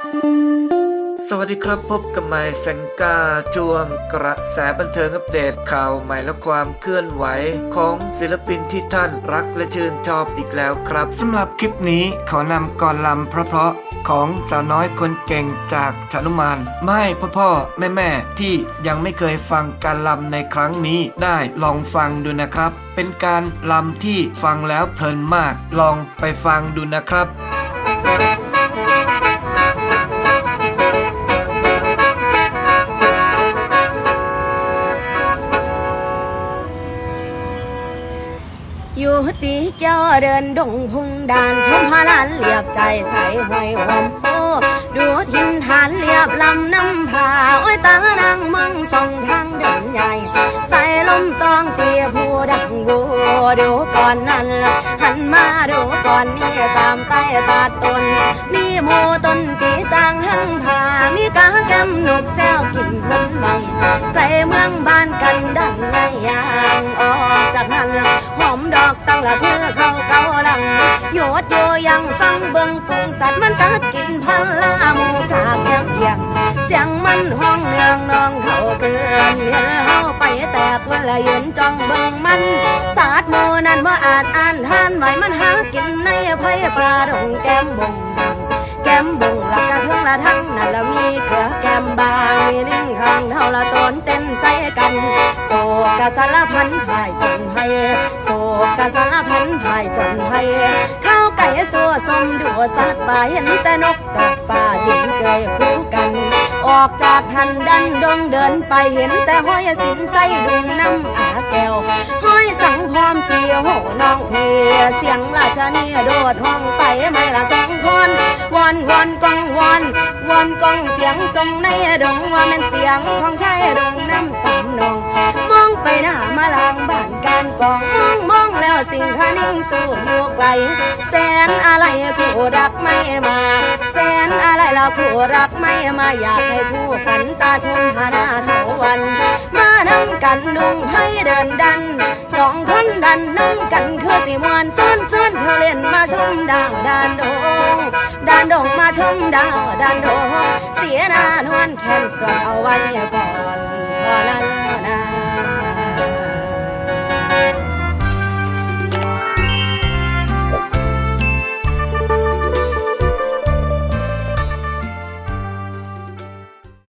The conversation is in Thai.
สวัสดีครับพบกับไมค์แซงกาช่วงกระแสบันเทิงอัปเดตข่าวใหม่และความเคลื่อนไหวของศิลปินที่ท่านรักและชื่นชอบอีกแล้วครับสำหรับคลิปนี้ขอนำกรลำเพราะๆของสาวน้อยคนเก่งจากชนุมานมาให้พ่อพ่อแม่แม่ที่ยังไม่เคยฟังการลำในครั้งนี้ได้ลองฟังดูนะครับ เป็นการลำที่ฟังแล้วเพลินมาก ลองไปฟังดูนะครับ อยู่ตีเจ้าเดินดงพุงดานชมพาลานเรียบใจใส่หอยหอมโพดูทินฐานเรียบลำน้ำผาโอ้ยตานางมืองส่องทางเดินใหญ่ ใส่ลมตองเตียผู้ดังบัวดูก่อนนั้นละหันมาดูก่อนนี่ตามใต้ตาตน มีโมต้นตีต่างหังผามีกาแกมนกแซวกินผลใหม่ไกลเมืองบ้าน ละเพื่อเขาเกาลังโยดโยยังฟังเบิ่งฝูงสัตว์มันกัดกินพันละหมูขาแก้มเพียงเสียงมันห้องเนืองนองเขาเกินเห็นเฮาไปแตกวันละยืนจ้องเบิ่งมันสาดโมนั้นว่าอาจอ่านทานไหวมันหากินในไผ่ป่าดงแก้มบงแก้มบุงละกกระทั้งละทั้งนั่นละมีเกลือแก้มบางมีลิงข้างเท่าละตนเต้นใส่กันโศกะสารพันพายจนให้ โศกะสาพันพายจนให้ข้าวไก่สัวสมดูสัตว์ป่าเห็นแต่นกจากป่ายินเจยคู่กัน ออกจากหันดันดงเดินไปเห็นแต่ห้อยสินใส่ดุงน้ำอาแก้วห้อยสังพร้อมเสียโหน้องเพียเสียงราชนีโดดห้องไปไม่ละสองคนวอนวอนกองวอนวอนกองเสียงทรงในดงว่ามันเสียงของชายดงน้ำตามนอง มองไปหน้ามาลางบ้านการกอง สิ่งคนิ่งสู้อยู่ไกลแสนอะไรผู้รักไม่มา แสนอะไรเราผู้รักไม่มาอยากให้ผู้ขันตาชมพนาเถาวัน มานั่งกันดุงให้เดินดัน สองคนดันนั่งกันคือสิมวนซ้อนซ้อนเพื่อเล่นมาชมดาวดานดงดานดงมาชมดาวดานดงเสียนานวลแคนส่วนเอาไว้ก่อนพอนั้นนะ